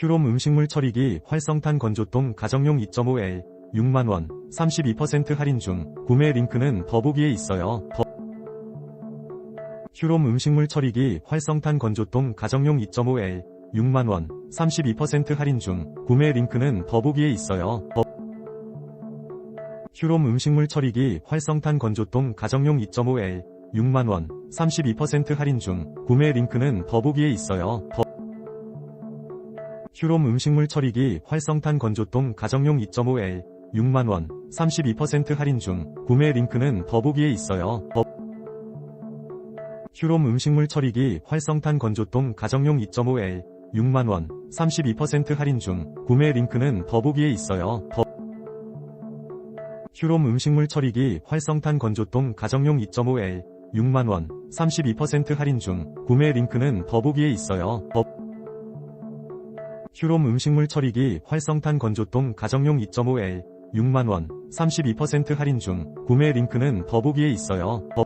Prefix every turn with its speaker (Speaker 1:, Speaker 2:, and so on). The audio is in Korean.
Speaker 1: 휴롬 음식물 처리기 활성탄 건조통 가정용 2.5L 6만원 32% 할인 중 구매 링크는 더보기에 있어요. 더 휴롬 음식물 처리기 활성탄 건조통 가정용 2.5L 6만원 32% 할인 중 구매 링크는 더보기에 있어요. 더 휴롬 음식물 처리기 활성탄 건조통 가정용 2.5L 6만원 32% 할인 중 구매 링크는 더보기에 있어요. 더 휴롬 음식물 처리기 활성탄 건조통 가정용 2.5L 6만원 32% 할인 중 구매 링크는 더보기에 있어요. 더 휴롬 음식물 처리기 활성탄 건조통 가정용 2.5L 6만원 32% 할인 중 구매 링크는 더보기에 있어요. 더 휴롬 음식물 처리기 활성탄 건조통 가정용 2.5L 6만원 32% 할인 중 구매 링크는 더보기에 있어요. 더 휴롬 음식물 처리기 활성탄 건조통 가정용 2.5L 6만원 32% 할인 중 구매 링크는 더보기에 있어요. 더